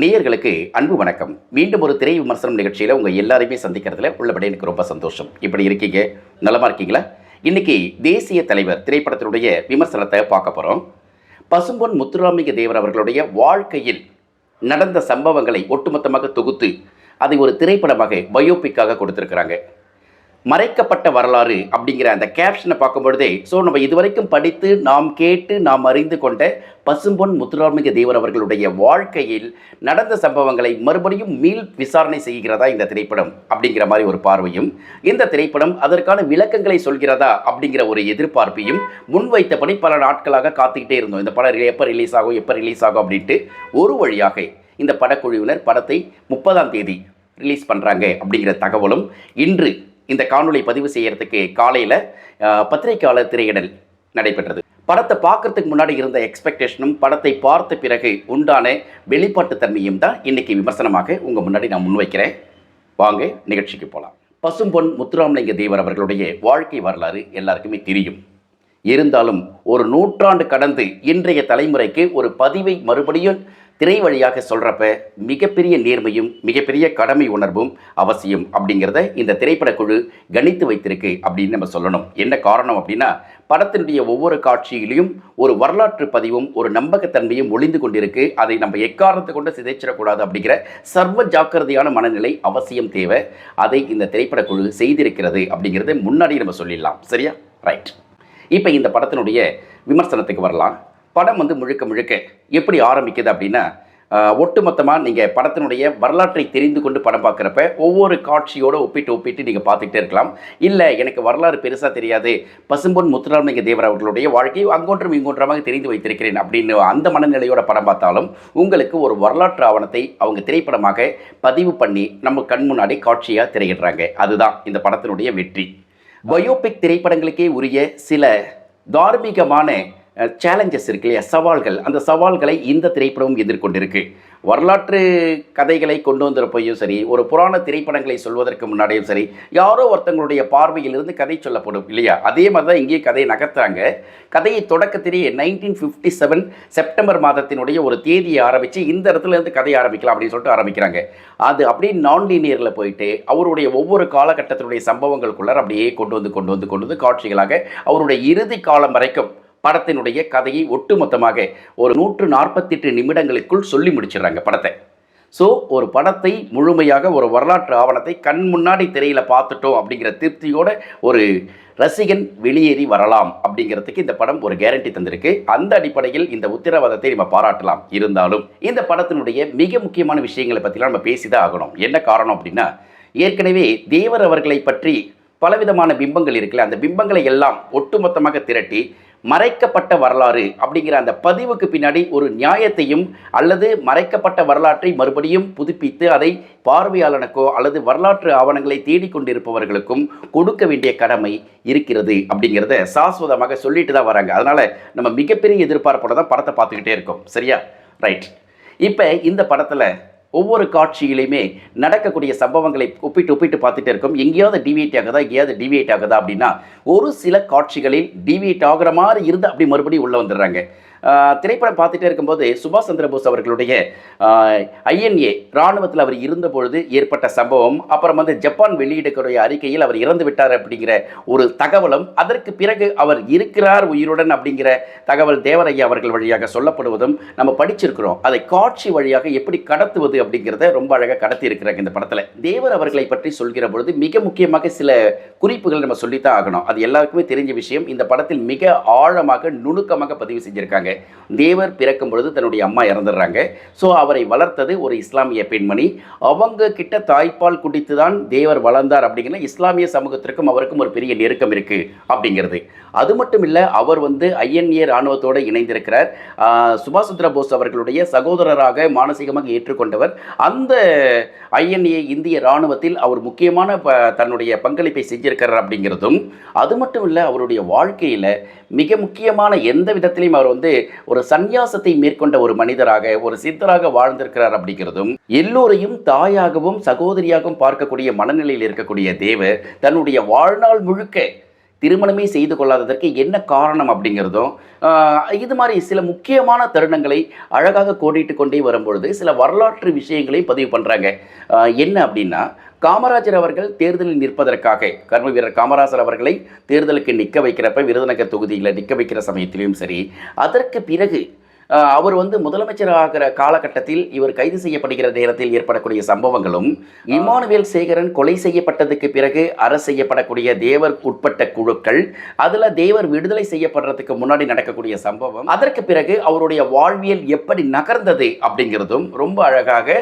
நேயர்களுக்கு அன்பு வணக்கம். மீண்டும் ஒரு திரை விமர்சனம் நிகழ்ச்சியில் உங்கள் எல்லாரையுமே சந்திக்கிறதுல உள்ளபடி எனக்கு ரொம்ப சந்தோஷம். இப்படி இருக்கீங்க? நலமாக இருக்கீங்களா? இன்னைக்கு தேசிய தலைவர் திரைப்படத்தினுடைய விமர்சனத்தை பார்க்க போகிறோம் பசும்பொன் முத்துராமிக தேவர் அவர்களுடைய வாழ்க்கையில் நடந்த சம்பவங்களை ஒட்டுமொத்தமாக தொகுத்து அதை ஒரு திரைப்படமாக பயோபிக்காக கொடுத்துருக்குறாங்க. மறைக்கப்பட்ட வரலாறு அப்படிங்கிற அந்த கேப்ஷனை பார்க்கும்பொழுதே ஸோ நம்ம இதுவரைக்கும் படித்து நாம் கேட்டு நாம் அறிந்து கொண்ட பசும்பொன் முத்துராமிக தேவர் அவர்களுடைய வாழ்க்கையில் நடந்த சம்பவங்களை மறுபடியும் மீள் விசாரணை செய்கிறதா இந்த திரைப்படம் அப்படிங்கிற மாதிரி ஒரு பார்வையும் இந்த திரைப்படம் அதற்கான விளக்கங்களை சொல்கிறதா அப்படிங்கிற ஒரு எதிர்பார்ப்பையும் முன்வைத்தபடி பல நாட்களாக காத்துக்கிட்டே இருந்தோம். இந்த படம் எப்போ ரிலீஸ் ஆகும் எப்போ ரிலீஸ் ஆகும் அப்படின்ட்டு ஒரு வழியாக இந்த படக்குழுவினர் படத்தை முப்பதாம் தேதி ரிலீஸ் பண்ணுறாங்க அப்படிங்கிற தகவலும் இன்று இந்த காணொலி பதிவு செய்யறதுக்கு காலையில் பத்திரிகையாளர் திரையிடல் நடைபெற்றது. படத்தை பார்க்கறதுக்கு முன்னாடி இருந்த எக்ஸ்பெக்டேஷனும் படத்தை பார்த்த பிறகு உண்டான வெளிப்பாட்டு தன்மையும் தான் இன்னைக்கு விமர்சனமாக உங்கள் முன்னாடி நான் முன்வைக்கிறேன். வாங்க நிகழ்ச்சிக்கு போகலாம் பசும்பொன் முத்துராமலிங்க தேவர் அவர்களுடைய வாழ்க்கை வரலாறு எல்லாருக்குமே தெரியும். இருந்தாலும் ஒரு நூற்றாண்டு கடந்து இன்றைய தலைமுறைக்கு ஒரு பதிவை மறுபடியும் திரை வழியாக சொல்கிறப்ப மிகப்பெரிய நேர்மையும் மிகப்பெரிய கடமை உணர்வும் அவசியம் அப்படிங்கிறத இந்த திரைப்படக்குழு கணித்து வைத்திருக்கு அப்படின்னு நம்ம சொல்லணும். என்ன காரணம் அப்படின்னா படத்தினுடைய ஒவ்வொரு காட்சியிலையும் ஒரு வரலாற்று பதிவும் ஒரு நம்பகத்தன்மையும் ஒளிந்து கொண்டிருக்கு. அதை நம்ம எக்காரணத்தை கொண்டு சிதைச்சிடக்கூடாது அப்படிங்கிற சர்வ ஜாக்கிரதையான மனநிலை அவசியம் தேவை. அதை இந்த திரைப்படக்குழு செய்திருக்கிறது அப்படிங்கிறத முன்னாடி நம்ம சொல்லிடலாம். சரியா? ரைட். இப்போ இந்த படத்தினுடைய விமர்சனத்துக்கு வரலாம். படம் வந்து முழுக்க முழுக்க எப்படி ஆரம்பிக்குது அப்படின்னா ஒட்டுமொத்தமாக நீங்கள் படத்தினுடைய வரலாற்றை தெரிந்து கொண்டு படம் பார்க்குறப்ப ஒவ்வொரு காட்சியோடு ஒப்பிட்டு ஒப்பிட்டு நீங்கள் பார்த்துக்கிட்டே இருக்கலாம். இல்லை எனக்கு வரலாறு பெருசாக தெரியாது. பசும்பொன் முத்துராமலிங்க தேவர் அவர்களுடைய வாழ்க்கையை அங்கொன்றும் இங்கொன்றமாக தெரிந்து வைத்திருக்கிறேன் அப்படின்னு அந்த மனநிலையோட படம் பார்த்தாலும் உங்களுக்கு ஒரு வரலாற்று ஆவணத்தை அவங்க திரைப்படமாக பதிவு பண்ணி நம்ம கண் முன்னாடி காட்சியாக திரையிடுறாங்க. அதுதான் இந்த படத்தினுடைய வெற்றி. பயோபிக் திரைப்படங்களுக்கே உரிய சில தார்மீகமான சேலஞ்சஸ் இருக்கு இல்லையா? சவால்கள். அந்த சவால்களை இந்த திரைப்படமும் எதிர்கொண்டிருக்கு. வரலாற்று கதைகளை கொண்டு வந்திருப்பையும் சரி ஒரு புராண திரைப்படங்களை சொல்வதற்கு முன்னாடியும் சரி யாரோ ஒருத்தங்களுடைய பார்வையிலிருந்து கதை சொல்லப்படும் இல்லையா? அதே மாதிரி தான் இங்கேயே கதையை நகர்த்துறாங்க. கதையை தொடக்கத்திலேயே நைன்டீன் ஃபிஃப்டி செவன் செப்டம்பர் மாதத்தினுடைய ஒரு தேதியை ஆரம்பித்து இந்த இடத்துல இருந்து கதையை ஆரம்பிக்கலாம் அப்படின்னு சொல்லிட்டு ஆரம்பிக்கிறாங்க. அது அப்படியே நான் லீனியரில் போயிட்டு அவருடைய ஒவ்வொரு காலகட்டத்தினுடைய சம்பவங்களுக்குள்ளார் அப்படியே கொண்டு வந்து கொண்டு வந்து கொண்டு வந்து காட்சிகளாக அவருடைய இறுதி காலம் வரைக்கும் படத்தினுடைய கதையை ஒட்டுமொத்தமாக ஒரு நூற்று நாற்பத்தெட்டு நிமிடங்களுக்குள் சொல்லி முடிச்சிடுறாங்க படத்தை. ஸோ ஒரு படத்தை முழுமையாக ஒரு வரலாற்று ஆவணத்தை கண் முன்னாடி திரையில் பார்த்துட்டோம் அப்படிங்கிற திருப்தியோட ஒரு ரசிகன் வெளியேறி வரலாம் அப்படிங்கிறதுக்கு இந்த படம் ஒரு கேரண்டி தந்திருக்கு. அந்த அடிப்படையில் இந்த உத்தரவாதத்தை நம்ம பாராட்டலாம். இருந்தாலும் இந்த படத்தினுடைய மிக முக்கியமான விஷயங்களை பற்றிலாம் நம்ம பேசிதான் ஆகணும். என்ன காரணம் அப்படின்னா ஏற்கனவே தேவர் அவர்களை பற்றி பலவிதமான பிம்பங்கள் இருக்குல்ல அந்த பிம்பங்களை எல்லாம் ஒட்டுமொத்தமாக திரட்டி மறைக்கப்பட்ட வரலாறு அப்படிங்கிற அந்த பதிவுக்கு பின்னாடி ஒரு நியாயத்தையும் அல்லது மறைக்கப்பட்ட வரலாற்றை மறுபடியும் புதுப்பித்து அதை பார்வையாளனுக்கோ அல்லது வரலாற்று ஆவணங்களை தேடிக்கொண்டிருப்பவர்களுக்கும் கொடுக்க வேண்டிய கடமை இருக்கிறது அப்படிங்கிறத சாஸ்வதமாக சொல்லிட்டு தான் வராங்க. அதனால் நம்ம மிகப்பெரிய எதிர்பார்ப்போட தான் படத்தை பார்த்துக்கிட்டே இருக்கோம். சரியா? ரைட் இப்போ இந்த படத்தில் ஒவ்வொரு காட்சியிலையுமே நடக்கக்கூடிய சம்பவங்களை ஒப்பிட்டு ஒப்பிட்டு பார்த்துட்டே இருக்கோம். எங்கேயாவது டிவியேட் ஆகுதா? எங்கேயாவது டிவியேட் ஆகுதா அப்படின்னா ஒரு சில காட்சிகளில் டிவியேட் ஆகிற மாதிரி இருந்து அப்படி மறுபடியும் உள்ளே வந்துடுறாங்க. திரைப்படம் பார்த்துட்டே இருக்கும்போது சுபாஷ் சந்திரபோஸ் அவர்களுடைய ஐஎன்ஏ இராணுவத்தில் அவர் இருந்த பொழுது ஏற்பட்ட சம்பவம் அப்புறம் வந்து ஜப்பான் வெளியிடக்கூடிய அறிக்கையில் அவர் இறந்து விட்டார் அப்படிங்கிற ஒரு தகவலும் அதற்கு பிறகு அவர் இருக்கிறார் உயிருடன் அப்படிங்கிற தகவல் தேவரையா அவர்கள் வழியாக சொல்லப்படுவதும் நம்ம படிச்சிருக்கிறோம். அதை காட்சி வழியாக எப்படி கடத்துவது அப்படிங்கிறத ரொம்ப அழகாக கடத்தி இருக்கிறாங்க இந்த படத்தில். தேவர் அவர்களை பற்றி சொல்கிற பொழுது மிக முக்கியமாக சில குறிப்புகள் நம்ம சொல்லித்தான் ஆகணும். அது எல்லாருக்குமே தெரிஞ்ச விஷயம். இந்த படத்தில் மிக ஆழமாக நுணுக்கமாக பதிவு செஞ்சுருக்காங்க. தேவர் பிறக்கும் பொழுது தன்னுடைய அம்மா இறந்துடுறாங்க. ஸோ அவரை வளர்த்தது ஒரு இஸ்லாமிய பெண்மணி. அவங்க கிட்ட தாய்ப்பால் குடித்து தான் தேவர் வளர்ந்தார் அப்படிங்கிற இஸ்லாமிய சமூகத்திற்கும் அவருக்கும் ஒரு பெரிய நெருக்கம் இருக்குது அப்படிங்கிறது. அது மட்டும் இல்லை அவர் வந்து ஐஎன்ஏ இராணுவத்தோடு இணைந்திருக்கிறார். சுபாஷ் சந்திர போஸ் அவர்களுடைய சகோதரராக மானசீகமாக ஏற்றுக்கொண்டவர். அந்த ஐஎன்ஏ இந்திய இராணுவத்தில் அவர் முக்கியமான ப தன்னுடைய பங்களிப்பை செஞ்சிருக்கிறார் அப்படிங்கிறதும் அது மட்டும் இல்லை அவருடைய வாழ்க்கையில் மிக முக்கியமான எந்த விதத்திலையும் அவர் வந்து ஒரு சந்நியாசத்தை மேற்கொண்ட ஒரு மனிதராக ஒரு சித்தராக வாழ்ந்திருக்கிறார் அப்படிங்கிறதும் எல்லோரையும் தாயாகவும் சகோதரியாகவும் பார்க்கக்கூடிய மனநிலையில் இருக்கக்கூடிய தேவர் தன்னுடைய வாழ்நாள் முழுக்க திருமணமே செய்து கொள்ளாததற்கு என்ன காரணம் அப்படிங்கிறதும் இது மாதிரி சில முக்கியமான தருணங்களை அழகாக கோடிட்டு கொண்டே வரும்பொழுது சில வரலாற்று விஷயங்களை பதிவு பண்ணுறாங்க என்ன அப்படின்னா காமராஜர் அவர்கள் தேர்தலில் நிற்பதற்காக கர்ம வீரர் காமராஜர் அவர்களை தேர்தலுக்கு நிற்க வைக்கிறப்ப விருதுநகர் தொகுதியில் நிற்க வைக்கிற சமயத்திலையும் சரி அதற்கு பிறகு அவர் வந்து முதலமைச்சர் ஆகிற காலகட்டத்தில் இவர் கைது செய்யப்படுகிற நேரத்தில் ஏற்படக்கூடிய சம்பவங்களும் இமானுவேல் சேகரன் கொலை செய்யப்பட்டதுக்கு பிறகு அரசு செய்யப்படக்கூடிய தேவர் உட்பட்ட குழுக்கள் அதில் தேவர் விடுதலை செய்யப்படுறதுக்கு முன்னாடி நடக்கக்கூடிய சம்பவம் அதற்கு பிறகு அவருடைய வாழ்வியல் எப்படி நகர்ந்தது அப்படிங்கிறதும் ரொம்ப அழகாக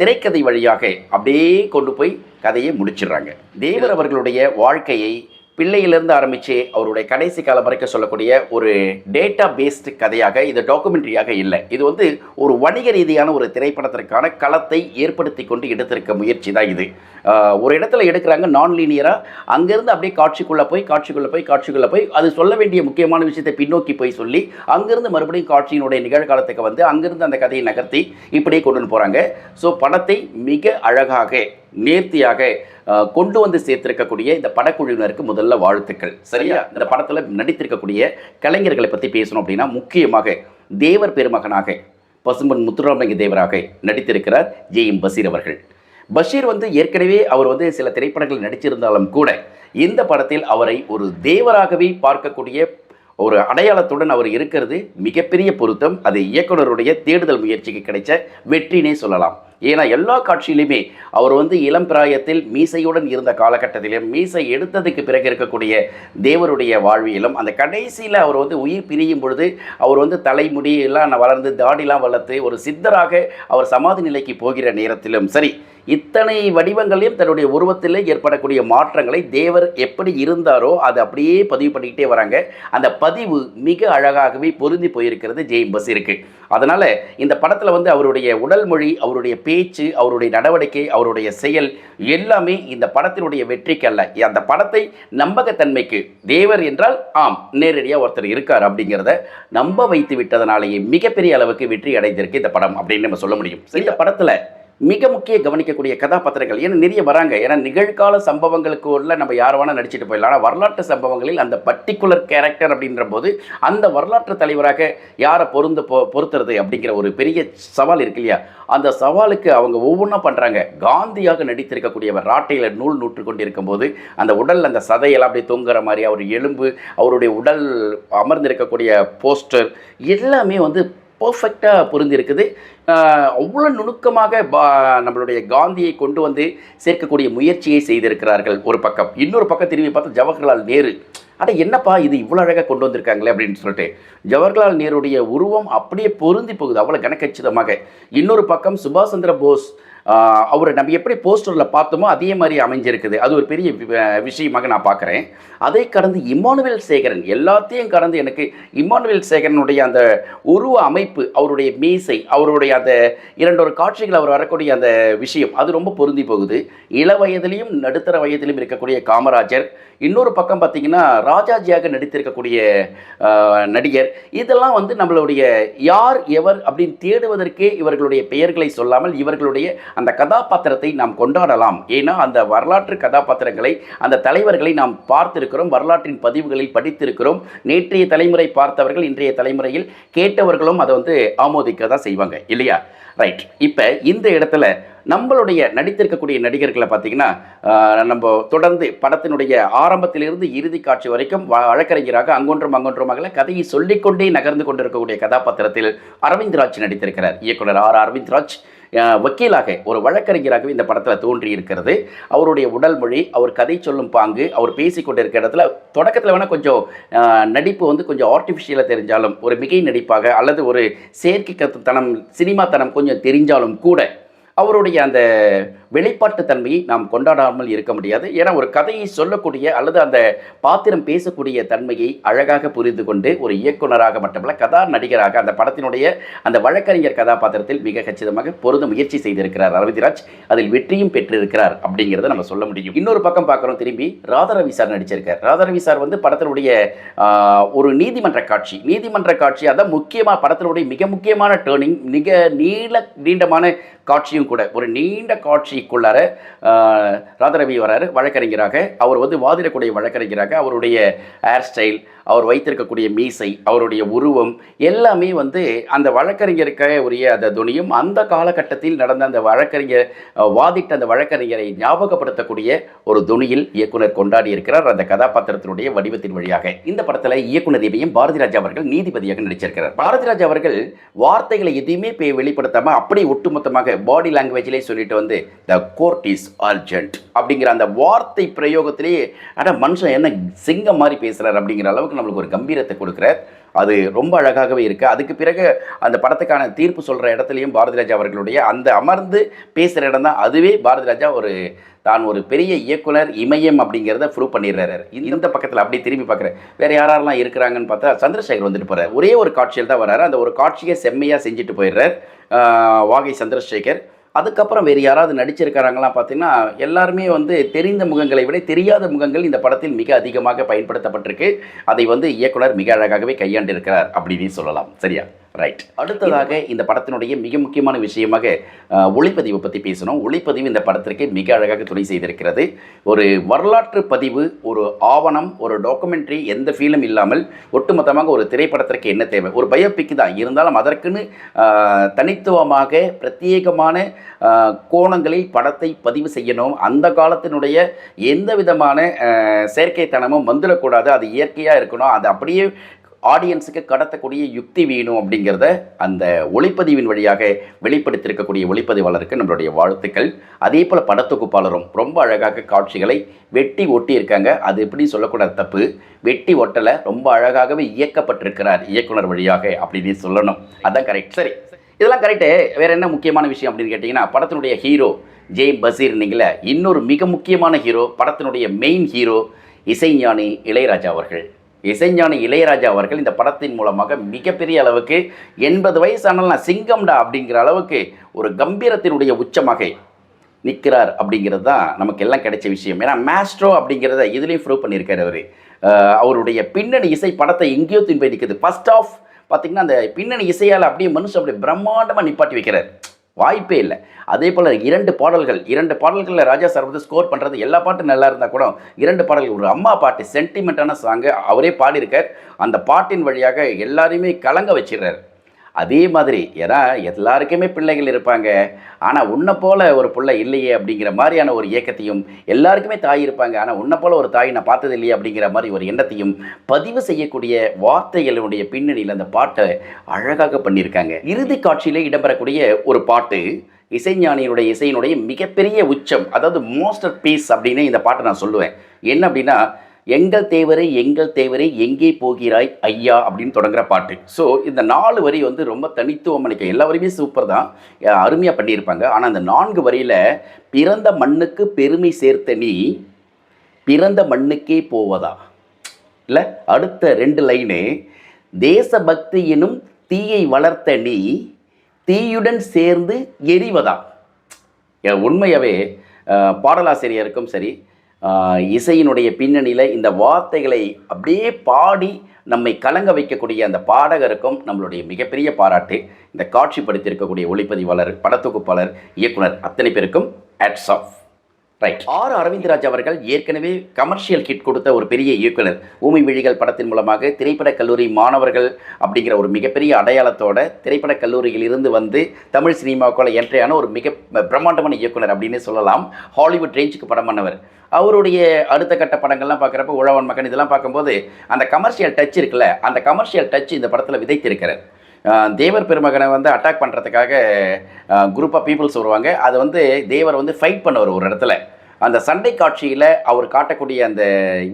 திரைக்கதை வழியாக அப்படியே கொண்டு போய் கதையை முடிச்சிடுறாங்க. தேவர் அவர்களுடைய வாழ்க்கையை பிள்ளையிலிருந்து ஆரம்பித்து அவருடைய கடைசி காலம் வரைக்கும் சொல்லக்கூடிய ஒரு டேட்டா பேஸ்டு கதையாக இது டாக்குமெண்ட்ரியாக இல்லை. இது வந்து ஒரு வணிக ரீதியான ஒரு திரைப்படத்திற்கான களத்தை ஏற்படுத்தி கொண்டு எடுத்திருக்க முயற்சி தான் இது. ஒரு இடத்துல எடுக்கிறாங்க நான் லீனியராக அங்கேருந்து அப்படியே காட்சிக்குள்ளே போய் காட்சிக்குள்ளே போய் காட்சிக்குள்ளே போய் அது சொல்ல வேண்டிய முக்கியமான விஷயத்தை பின்னோக்கி போய் சொல்லி அங்கேருந்து மறுபடியும் காட்சியினுடைய நிகழ்காலத்துக்கு வந்து அங்கேருந்து அந்த கதையை நகர்த்தி இப்படியே கொண்டு போகிறாங்க ஸோ படத்தை மிக அழகாக நேர்த்தியாக கொண்டு வந்து சேர்த்திருக்கக்கூடிய இந்த படக்குழுவினருக்கு முதல்ல வாழ்த்துக்கள். சரியா? இந்த படத்தில் நடித்திருக்கக்கூடிய கலைஞர்களை பற்றி பேசணும் அப்படின்னா முக்கியமாக தேவர் பெருமகனாக பசும்பன் முத்துராமலிங்க தேவராக நடித்திருக்கிறார் ஜே எம் பஷீர் அவர்கள். பஷீர் வந்து ஏற்கனவே அவர் வந்து சில திரைப்படங்கள் நடிச்சிருந்தாலும் கூட இந்த படத்தில் அவரை ஒரு தேவராகவே பார்க்கக்கூடிய ஒரு அடையாளத்துடன் அவர் இருக்கிறது மிகப்பெரிய பொருத்தம். அது இயக்குனருடைய தேடுதல் முயற்சிக்கு கிடைச்ச வெற்றினே சொல்லலாம். ஏன்னா எல்லா காட்சியிலுமே அவர் வந்து இளம் பிராயத்தில் மீசையுடன் இருந்த காலகட்டத்திலும் மீசை எடுத்ததுக்கு பிறகு இருக்கக்கூடிய தேவருடைய வாழ்வியலும் அந்த கடைசியில் அவர் வந்து உயிர் பிரியும் பொழுது அவர் வந்து தலைமுடி எல்லாம் வளர்ந்து தாடிலாம் வளர்த்து ஒரு சித்தராக அவர் சமாதி நிலைக்கு போகிற நேரத்திலும் சரி இத்தனை வடிவங்களையும் தன்னுடைய உருவத்தில் ஏற்படக்கூடிய மாற்றங்களை தேவர் எப்படி இருந்தாரோ அதை அப்படியே பதிவு பண்ணிக்கிட்டே வராங்க. அந்த பதிவு மிக அழகாகவே பொருந்தி போயிருக்கிறது ஜெயம் பஸிருக்கு அதனால் இந்த படத்தில் வந்து அவருடைய உடல் மொழி அவருடைய பேச்சு அவருடைய நடவடிக்கை அவருடைய செயல் எல்லாமே இந்த படத்தினுடைய வெற்றிக்கு அல்ல. அந்த படத்தை நம்பகத்தன்மைக்கு தேவர் என்றால் ஆம் நேரடியாக ஒருத்தர் இருக்கார் அப்படிங்கிறத நம்ப வைத்து விட்டதனாலேயே மிகப்பெரிய அளவுக்கு வெற்றி அடைந்திருக்கு இந்த படம் அப்படின்னு நம்ம சொல்ல முடியும். இந்த படத்தில் மிக முக்கிய கவனிக்கக்கூடிய கதாபாத்திரங்கள். ஏன்னா நிறைய வராங்க. ஏன்னா நிகழ்கால சம்பவங்களுக்கு உள்ள நம்ம யார் வேணால் நடிச்சுட்டு போயிடலாம். ஆனால் வரலாற்று சம்பவங்களில் அந்த பர்டிகுலர் கேரக்டர் அப்படின்ற போது அந்த வரலாற்று தலைவராக யாரை பொருந்து பொ பொருத்துறது அப்படிங்கிற ஒரு பெரிய சவால் இருக்கு இல்லையா? அந்த சவாலுக்கு அவங்க ஒவ்வொன்றா பண்ணுறாங்க காந்தியாக நடித்திருக்கக்கூடியவர் ராட்டையில் நூல் நூற்று கொண்டிருக்கும் போது அந்த உடல் அந்த சதையெல்லாம் அப்படியே தொங்குற மாதிரி அவர் எலும்பு அவருடைய உடல் அமர்ந்திருக்கக்கூடிய போஸ்டர் எல்லாமே வந்து பர்ஃபெக்டாக பொருந்திருக்குது. அவ்வளோ நுணுக்கமாக பா நம்மளுடைய காந்தியை கொண்டு வந்து சேர்க்கக்கூடிய முயற்சியை செய்திருக்கிறார்கள் ஒரு பக்கம். இன்னொரு பக்கம் திரும்பி பார்த்தா ஜவஹர்லால் நேரு. அட என்னப்பா இது இவ்வளோ அழகாக கொண்டு வந்திருக்காங்களே அப்படின்னு சொல்லிட்டு. ஜவஹர்லால் நேருடைய உருவம் அப்படியே பொருந்தி போகுது அவ்வளோ கனக்கச்சிதமாக இன்னொரு பக்கம் சுபாஷ் சந்திர போஸ் அவரை நம்ம எப்படி போஸ்டரில் பார்த்தோமோ அதே மாதிரி அமைஞ்சிருக்குது. அது ஒரு பெரிய விஷயமாக நான் பார்க்குறேன். அதை கடந்து இம்மானுவேல் சேகரன் எல்லாத்தையும் கடந்து எனக்கு இம்மானுவேல் சேகரனுடைய அந்த உருவ அமைப்பு அவருடைய மீசை அவருடைய அந்த இரண்டொரு காட்சிகள் அவர் வரக்கூடிய அந்த விஷயம் அது ரொம்ப பொருந்தி போகுது. இள வயதிலையும் நடுத்தர வயதிலும் இருக்கக்கூடிய காமராஜர் இன்னொரு பக்கம் பார்த்தீங்கன்னா ராஜாஜியாக நடித்திருக்கக்கூடிய நடிகர். இதெல்லாம் வந்து நம்மளுடைய யார் எவர் அப்படின்னு தேடுவதற்கே இவர்களுடைய பெயர்களை சொல்லாமல் இவர்களுடைய அந்த கதாபாத்திரத்தை நாம் கொண்டாடலாம். ஏன்னா அந்த வரலாற்று கதாபாத்திரங்களை அந்த தலைவர்களை நாம் பார்த்திருக்கிறோம். வரலாற்றின் பதிவுகளில் படித்திருக்கிறோம். நேற்றைய தலைமுறை பார்த்தவர்கள் இன்றைய தலைமுறையில் கேட்டவர்களும் அதை வந்து ஆமோதிக்க தான் செய்வாங்க. இல்லையா? ரைட் இப்போ இந்த இடத்துல நம்மளுடைய நடித்திருக்கக்கூடிய நடிகர்களை பார்த்தீங்கன்னா நம்ம தொடர்ந்து படத்தினுடைய ஆரம்பத்திலிருந்து இறுதி காட்சி வரைக்கும் வழக்கறிஞராக அங்கொன்றும் அங்கொன்றுமாக கதையை சொல்லிக்கொண்டே நகர்ந்து கொண்டிருக்கக்கூடிய கதாபாத்திரத்தில் அரவிந்த் ராஜ் நடித்திருக்கிறார். இயக்குனர் ஆர். அரவிந்த் ராஜ் வக்கீலாக ஒரு வழக்கறிஞராகவே இந்த படத்தில் தோன்றி இருக்கிறது அவருடைய உடல் மொழி அவர் கதை சொல்லும் பாங்கு அவர் பேசி கொண்டிருக்கிற இடத்துல தொடக்கத்தில் வேணால் கொஞ்சம் நடிப்பு வந்து கொஞ்சம் ஆர்டிஃபிஷியலாக தெரிஞ்சாலும் ஒரு மிகை நடிப்பாக அல்லது ஒரு செயற்கை தனம் சினிமாத்தனம் கொஞ்சம் தெரிஞ்சாலும் கூட அவருடைய அந்த வெளிப்பாட்டு தன்மையை நாம் கொண்டாடாமல் இருக்க முடியாது. ஏன்னா ஒரு கதையை சொல்லக்கூடிய அல்லது அந்த பாத்திரம் பேசக்கூடிய தன்மையை அழகாக புரிந்து கொண்டு ஒரு இயக்குனராக மட்டுமல்ல கதா நடிகராக அந்த படத்தினுடைய அந்த வழக்கறிஞர் கதாபாத்திரத்தில் மிக கச்சிதமாக பொருந்த முயற்சி செய்திருக்கிறார் அரவிந்திராஜ். அதில் வெற்றியும் பெற்றிருக்கிறார் அப்படிங்கிறத நம்ம சொல்ல முடியும். இன்னொரு பக்கம் பார்க்குறோம் திரும்பி ராதாரவி சார் நடிச்சிருக்கார். ராதாரவி சார் வந்து படத்தினுடைய ஒரு நீதிமன்ற காட்சி. நீதிமன்ற காட்சி அதான் முக்கியமாக படத்தினுடைய மிக முக்கியமான டேர்னிங் மிக நீள நீண்டமான காட்சியும் கூட. ஒரு நீண்ட காட்சி காட்சிக்குள்ளார ஆஹ், ராதாரவி வராரு வழக்கறிஞராக. அவர் வந்து வாதிடக்கூடிய வழக்கறிஞராக அவருடைய ஹேர் ஸ்டைல் அவர் வைத்திருக்கக்கூடிய மீசை அவருடைய உருவம் எல்லாமே வந்து அந்த வழக்கறிஞருக்க உரிய அந்த துணியும் அந்த காலகட்டத்தில் நடந்த அந்த வழக்கறிஞர் வாதிட்ட அந்த வழக்கறிஞரை ஞாபகப்படுத்தக்கூடிய ஒரு துணியில் இயக்குனர் கொண்டாடி இருக்கிறார் அந்த கதாபாத்திரத்தினுடைய வடிவத்தின் வழியாக இந்த படத்தில் இயக்குனர் இவையும் பாரதிராஜா அவர்கள் நீதிபதியாக நடிச்சிருக்கிறார். பாரதிராஜா அவர்கள் வார்த்தைகளை எதையுமே வெளிப்படுத்தாமல் அப்படி ஒட்டுமொத்தமாக பாடி லாங்குவேஜ்லேயே சொல்லிட்டு வந்து த கோர்ட் இஸ் அர்ஜென்ட் அப்படிங்கிற அந்த வார்த்தை பிரயோகத்திலேயே ஆனால் மனுஷன் என்ன சிங்கம் மாதிரி பேசுகிறார் அப்படிங்கிற அளவுக்கு நம்மளுக்கு ஒரு கம்பீரத்தை கொடுக்குறார். அது ரொம்ப அழகாகவே இருக்கு. அதுக்கு பிறகு அந்த படத்துக்கான தீர்ப்பு சொல்கிற இடத்துலையும் பாரதிராஜா அவர்களுடைய அந்த அமர்ந்து பேசுகிற இடம் தான். அதுவே பாரதிராஜா ஒரு தான் ஒரு பெரிய இயக்குனர் இமயம் அப்படிங்கிறத ப்ரூவ் பண்ணிடுறாரு. இந்த பக்கத்தில் அப்படி திரும்பி பார்க்குறேன் வேறு யாரெல்லாம் இருக்கிறாங்கன்னு பார்த்தா சந்திரசேகர் வந்துட்டு போகிறார் ஒரே ஒரு காட்சியில் தான் வராரு. அந்த ஒரு காட்சியை செம்மையாக செஞ்சுட்டு போயிடுறார். வாகை சந்திரசேகர். அதுக்கப்புறம் வேறு யாராவது நடிச்சிருக்கிறாங்களாம் பார்த்தீங்கன்னா எல்லாருமே வந்து தெரிந்த முகங்களை விட தெரியாத முகங்கள் இந்த படத்தில் மிக அதிகமாக பயன்படுத்தப்பட்டிருக்கு. அதை வந்து இயக்குனர் மிக அழகாகவே கையாண்டிருக்கிறார் அப்படின்னு சொல்லலாம். சரியா? ரைட் அடுத்ததாக இந்த படத்தினுடைய மிக முக்கியமான விஷயமாக ஒளிப்பதிவு பற்றி பேசணும். ஒளிப்பதிவு இந்த படத்திற்கு மிக அழகாக துணை செய்திருக்கிறது. ஒரு வரலாற்று பதிவு ஒரு ஆவணம் ஒரு டாக்குமெண்ட்ரி எந்த ஃபீலும் இல்லாமல் ஒட்டுமொத்தமாக ஒரு திரைப்படத்திற்கு என்ன தேவை? ஒரு பயோபிக் தான். இருந்தாலும் அதற்குன்னு தனித்துவமாக பிரத்யேகமான கோணங்களில் படத்தை பதிவு செய்யணும். அந்த காலத்தினுடைய எந்த விதமான செயற்கைத்தனமும் வந்துடக்கூடாது. அது இயற்கையாக இருக்கணும். அது அப்படியே ஆடியன்ஸுக்கு கடத்தக்கூடிய யுக்தி வேணும் அப்படிங்கிறத அந்த ஒளிப்பதிவின் வழியாக வெளிப்படுத்தியிருக்கக்கூடிய ஒளிப்பதிவாளருக்கு நம்மளுடைய வாழ்த்துக்கள். அதே போல் படத்தொகுப்பாளரும் ரொம்ப அழகாக காட்சிகளை வெட்டி ஒட்டி இருக்காங்க அது எப்படி சொல்லக்கூடாது? தப்பு. வெட்டி ஒட்டலை ரொம்ப அழகாகவே இயக்கப்பட்டிருக்கிறார் இயக்குனர் வழியாக அப்படின்னு சொல்லணும். அதான் கரெக்ட் சரி. இதெல்லாம் கரெக்டு வேறு என்ன முக்கியமான விஷயம் அப்படின்னு கேட்டிங்கன்னா படத்தினுடைய ஹீரோ ஜெய் பசீர் நீங்களே இன்னொரு மிக முக்கியமான ஹீரோ படத்தினுடைய மெயின் ஹீரோ இசைஞானி இளையராஜா அவர்கள். இசைஞானி இளையராஜா அவர்கள் இந்த படத்தின் மூலமாக மிகப்பெரிய அளவுக்கு எண்பது வயசானாலும் நான் சிங்கம்டா அப்படிங்கிற அளவுக்கு ஒரு கம்பீரத்தினுடைய உச்சமாக நிற்கிறார் அப்படிங்கிறது தான் நமக்கு எல்லாம் கிடைச்ச விஷயம். ஏன்னா மேஸ்ட்ரோ அப்படிங்கிறத இதுலேயும் ப்ரூவ் பண்ணியிருக்காரு அவர். அவருடைய பின்னணி இசை படத்தை எங்கேயோ திரும்பி நிற்கிறது நிற்குது ஃபர்ஸ்ட் ஆஃப் பார்த்திங்கன்னா அந்த பின்னணி இசையால் அப்படியே மனுஷன் அப்படியே பிரம்மாண்டமாக நிப்பாட்டி வைக்கிறார். வாய்ப்பே இல்லை. அதே போல் இரண்டு பாடல்கள் இரண்டு பாடல்களில் ராஜா சார் வந்து ஸ்கோர் பண்ணுறது எல்லா பாட்டும் நல்லா இருந்தால் கூட இரண்டு பாடல்கள் ஒரு அம்மா பாட்டு சென்டிமெண்ட்டான சாங்கு அவரே பாடியிருக்கார். அந்த பாட்டின் வழியாக எல்லாரையுமே கலங்க வச்சிடுறாரு. அதே மாதிரி ஏன்னா எல்லாருக்குமே பிள்ளைகள் இருப்பாங்க. ஆனால் உன்னை போல ஒரு பிள்ளை இல்லையே அப்படிங்கிற மாதிரியான ஒரு இயக்கத்தையும் எல்லாருக்குமே தாய் இருப்பாங்க. ஆனால் உன்னை போல் ஒரு தாய் நான் பார்த்தது இல்லையே அப்படிங்கிற மாதிரி ஒரு எண்ணத்தையும் பதிவு செய்யக்கூடிய வார்த்தைகளுடைய பின்னணியில் அந்த பாட்டை அழகாக பண்ணியிருக்காங்க. இறுதி காட்சியிலே இடம்பெறக்கூடிய ஒரு பாட்டு இசைஞானியினுடைய இசையினுடைய மிகப்பெரிய உச்சம் அதாவது மோஸ்டர் பீஸ் அப்படின்னு இந்த பாட்டை நான் சொல்லுவேன். என்ன அப்படின்னா எங்கள் தேவரே எங்கள் தேவரே எங்கே போகிறாய் ஐயா அப்படின்னு தொடங்குற பாட்டு. ஸோ இந்த நாலு வரி வந்து ரொம்ப தனித்துவம் அளிக்க எல்லா வரியுமே சூப்பர் தான் அருமையாக பண்ணியிருப்பாங்க. ஆனால் அந்த நான்கு வரியில் பிறந்த மண்ணுக்கு பெருமை சேர்த்த நீ பிறந்த மண்ணுக்கே போவதா? இல்லை அடுத்த ரெண்டு லைனு தேசபக்தி எனும் தீயை வளர்த்த நீ தீயுடன் சேர்ந்து எரிவதா? உண்மையாகவே பாடலாசிரியருக்கும் சரி இசையினுடைய பின்னணியில் இந்த வார்த்தைகளை அப்படியே பாடி நம்மை கலங்க வைக்கக்கூடிய அந்த பாடகருக்கும் நம்மளுடைய மிகப்பெரிய பாராட்டு. இந்த காட்சிப்படுத்தியிருக்கக்கூடிய ஒளிப்பதிவாளர் படத்தொகுப்பாளர் இயக்குனர் அத்தனை பேருக்கும் hats off right R Aravindraj அவர்கள் ஏற்கனவே கமர்ஷியல் கிட் கொடுத்த ஒரு பெரிய இயக்குனர். ஊமை விழிகள் படத்தின் மூலமாக திரைப்படக் கல்லூரி மாணவர்கள் அப்படிங்கிற ஒரு மிகப்பெரிய அடையாளத்தோட திரைப்படக் கல்லூரியில் இருந்து வந்து தமிழ் சினிமாவுக்குள்ள என்ட்ரியான ஒரு மிக பிரம்மாண்டமான இயக்குனர் அப்படின்னு சொல்லலாம். ஹாலிவுட் ரேஞ்சுக்கு படம் பண்ணவர். அவருடைய அடுத்த கட்ட படங்கள்லாம் பார்க்குறப்ப உழவன் மகன் இதெல்லாம் பார்க்கும்போது அந்த கமர்ஷியல் டச் இருக்குல்ல அந்த கமர்ஷியல் டச் இந்த படத்தில் விதைத்திருக்கிறார். தேவர் பெருமகனை வந்து அட்டாக் பண்ணுறதுக்காக குரூப் ஆஃப் பீப்புள்ஸ் வருவாங்க. அது வந்து தேவர் வந்து ஃபைட் பண்ணுவார் ஒரு இடத்துல. அந்த சண்டை காட்சியில் அவர் காட்டக்கூடிய அந்த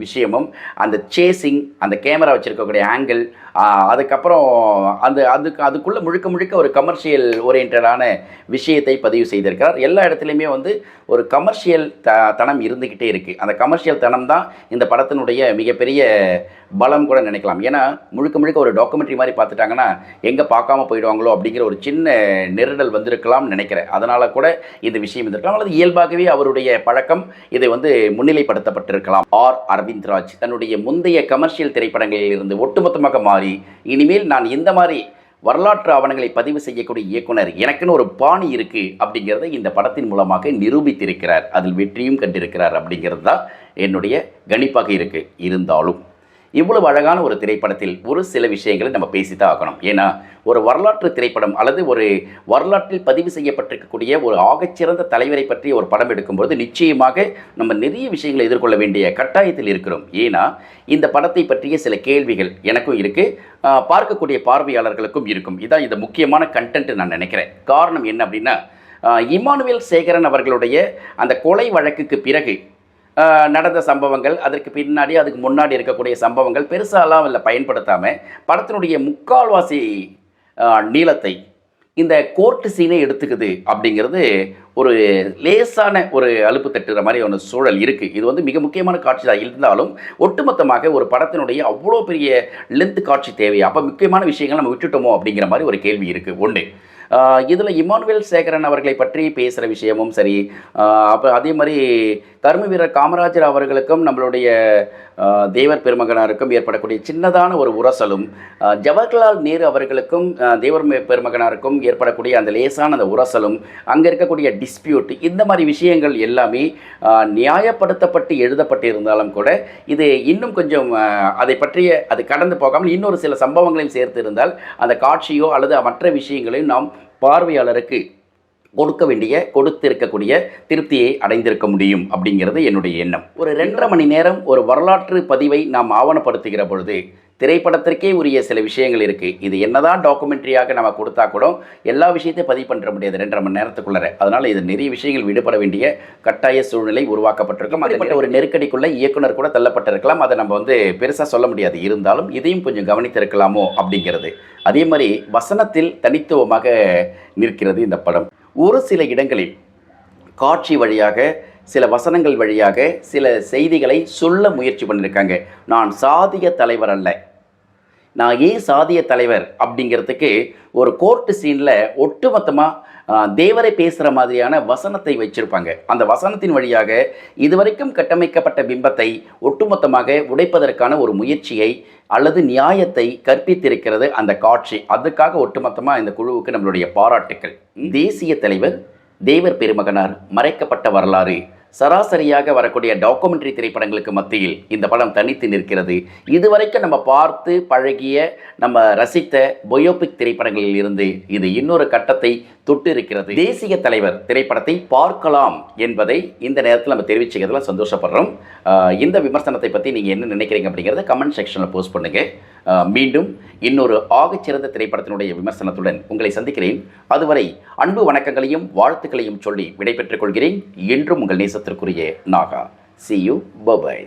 விஷயமும் அந்த சேசிங் அந்த கேமரா வச்சுருக்கக்கூடிய ஆங்கிள் அதுக்கப்புறம் அந்த அதுக்கு அதுக்குள்ளே முழுக்க முழுக்க ஒரு கமர்ஷியல் ஓரியன்டான விஷயத்தை பதிவு செய்திருக்கிறார். எல்லா இடத்துலையுமே வந்து ஒரு கமர்ஷியல் த தனம் இருந்துக்கிட்டே இருக்குது அந்த கமர்ஷியல் தனம் தான் இந்த படத்தினுடைய மிகப்பெரிய பலம் கூட நினைக்கலாம். ஏன்னா முழுக்க முழுக்க ஒரு டாக்குமெண்ட்ரி மாதிரி பார்த்துட்டாங்கன்னா எங்கே பார்க்காம போயிடுவாங்களோ அப்படிங்கிற ஒரு சின்ன நெருடல் வந்திருக்கலாம்னு நினைக்கிறேன். அதனால் கூட இந்த விஷயம் இருந்திருக்கலாம். அல்லது இயல்பாகவே அவருடைய பழக்கம் இதை வந்து முன்னிலைப்படுத்தப்பட்டிருக்கலாம். ஆர். அரவிந்த்ராஜ் தன்னுடைய முந்தைய கமர்ஷியல் திரைப்படங்களில் இருந்து ஒட்டுமொத்தமாக மாறி இனிமேல் நான் இந்த மாதிரி வரலாற்று ஆவணங்களை பதிவு செய்யக்கூடிய இயக்குனர் எனக்குன்னு ஒரு பாணி இருக்குது அப்படிங்கிறத இந்த படத்தின் மூலமாக நிரூபித்திருக்கிறார். அதில் வெற்றியும் கண்டிருக்கிறார் அப்படிங்கிறது தான் என்னுடைய கணிப்பாக இருக்குது இருந்தாலும் இவ்வளவு அழகான ஒரு திரைப்படத்தில் ஒரு சில விஷயங்களை நம்ம பேசித்தான் ஆகணும். ஏன்னா ஒரு வரலாற்று திரைப்படம் அல்லது ஒரு வரலாற்றில் பதிவு செய்யப்பட்டிருக்கக்கூடிய ஒரு ஆகச்சிறந்த தலைவரை பற்றி ஒரு படம் எடுக்கும்போது நிச்சயமாக நம்ம நிறைய விஷயங்களை எதிர்கொள்ள வேண்டிய கட்டாயத்தில் இருக்கிறோம். ஏன்னா இந்த படத்தை பற்றிய சில கேள்விகள் எனக்கும் இருக்குது பார்க்கக்கூடிய பார்வையாளர்களுக்கும் இருக்கும். இதான் இந்த முக்கியமான கண்டென்ட் நான் நினைக்கிறேன். காரணம் என்ன அப்படின்னா இமானுவேல் சேகரன் அவர்களுடைய அந்த கொலை வழக்குக்கு பிறகு நடந்த சம்பவங்கள் அதற்கு பின்னாடி அதுக்கு முன்னாடி இருக்கக்கூடிய சம்பவங்கள் பெருசாலாம் இல்லை பயன்படுத்தாமல் படத்தினுடைய முக்கால்வாசி நீளத்தை இந்த கோர்ட்டு சீனே எடுத்துக்குது அப்படிங்கிறது ஒரு லேசான ஒரு அழுப்பு தட்டுற மாதிரி ஒரு சூழல் இருக்குது இது வந்து மிக முக்கியமான காட்சி தான் இருந்தாலும் ஒட்டுமொத்தமாக ஒரு படத்தினுடைய அவ்வளோ பெரிய லென்த் காட்சி தேவை அப்போ முக்கியமான விஷயங்கள் நம்ம விட்டுட்டோமோ அப்படிங்கிற மாதிரி ஒரு கேள்வி இருக்குது ஒன்று இதில் இமானுவேல் சேகரன் அவர்களை பற்றி பேசுகிற விஷயமும் சரி அப்போ அதே மாதிரி கர்ம வீரர் காமராஜர் அவர்களுக்கும் நம்மளுடைய தேவர் பெருமகனாருக்கும் ஏற்படக்கூடிய சின்னதான ஒரு உரசலும் ஜவஹர்லால் நேரு அவர்களுக்கும் தேவர் பெருமகனாருக்கும் ஏற்படக்கூடிய அந்த லேசான அந்த உரசலும் அங்கே இருக்கக்கூடிய டிஸ்பியூட் இந்த மாதிரி விஷயங்கள் எல்லாமே நியாயப்படுத்தப்பட்டு எழுதப்பட்டு இருந்தாலும் கூட இது இன்னும் கொஞ்சம் அதை பற்றிய அது கடந்து போகாமல் இன்னொரு சில சம்பவங்களையும் சேர்த்து இருந்தால் அந்த காட்சியோ அல்லது மற்ற விஷயங்களையும் நாம் பார்வையாளருக்கு கொடுக்க வேண்டிய கொடுத்திருக்கக்கூடிய திருப்தியை அடைந்திருக்க முடியும் அப்படிங்கிறது என்னுடைய எண்ணம். ஒரு ரெண்டரை மணி நேரம் ஒரு வரலாற்று பதிவை நாம் ஆவணப்படுத்துகிற பொழுது திரைப்படத்திற்கே உரிய சில விஷயங்கள் இருக்குது இது என்னதான் டாக்குமெண்ட்ரியாக நம்ம கொடுத்தா கூட எல்லா விஷயத்தையும் பதிவு பண்ணுற முடியாது. ரெண்டரை மணி நேரத்துக்குள்ளே அதனால் இது நிறைய விஷயங்கள் விடுபட வேண்டிய கட்டாய சூழ்நிலை உருவாக்கப்பட்டிருக்கும். அப்படிப்பட்ட ஒரு நெருக்கடிக்குள்ள இயக்குனர் கூட தள்ளப்பட்டிருக்கலாம். அதை நம்ம வந்து பெருசாக சொல்ல முடியாது. இருந்தாலும் இதையும் கொஞ்சம் கவனித்திருக்கலாமோ அப்படிங்கிறது. அதே மாதிரி வசனத்தில் தனித்துவமாக நிற்கிறது இந்த படம். ஒரு சில இடங்களில் காட்சி வழியாக சில வசனங்கள் வழியாக சில செய்திகளை சொல்ல முயற்சி பண்ணியிருக்காங்க நான் சாதிய தலைவர் அல்ல. நான் ஏன் சாதிய தலைவர் அப்படிங்கிறதுக்கு ஒரு கோர்ட்டு சீனில் ஒட்டுமொத்தமாக தேவரை பேசுகிற மாதிரியான வசனத்தை வச்சுருப்பாங்க. அந்த வசனத்தின் வழியாக இதுவரைக்கும் கட்டமைக்கப்பட்ட பிம்பத்தை ஒட்டுமொத்தமாக உடைப்பதற்கான ஒரு முயற்சியை அல்லது நியாயத்தை கற்பித்திருக்கிறது அந்த காட்சி. அதுக்காக ஒட்டுமொத்தமாக இந்த குழுவுக்கு நம்மளுடைய பாராட்டுக்கள். தேசிய தலைவர் தேவர் பெருமகனார் மறைக்கப்பட்ட வரலாறு. சராசரியாக வரக்கூடிய டாக்குமெண்ட்ரி திரைப்படங்களுக்கு மத்தியில் இந்த படம் தனித்து நிற்கிறது. இதுவரைக்கும் நம்ம பார்த்து பழகிய நம்ம ரசித்த பயோபிக் திரைப்படங்களில் இருந்து இது இன்னொரு கட்டத்தை தொட்டு இருக்கிறது. தேசிய தலைவர் திரைப்படத்தை பார்க்கலாம் என்பதை இந்த நேரத்தில் நம்ம தெரிவிச்சுக்கிறதுல சந்தோஷப்படுறோம். இந்த விமர்சனத்தை பற்றி நீங்கள் என்ன நினைக்கிறீங்க அப்படிங்கிறத கமெண்ட் செக்ஷனில் போஸ்ட் பண்ணுங்கள் மீண்டும் இன்னொரு ஆகச்சிறந்த திரைப்படத்தினுடைய விமர்சனத்துடன் உங்களை சந்திக்கிறேன். அதுவரை அன்பு வணக்கங்களையும் வாழ்த்துக்களையும் சொல்லி விடைபெற்றுக் கொள்கிறேன். என்றும் உங்கள் நேசத்திற்குரிய Naga. See you bye bye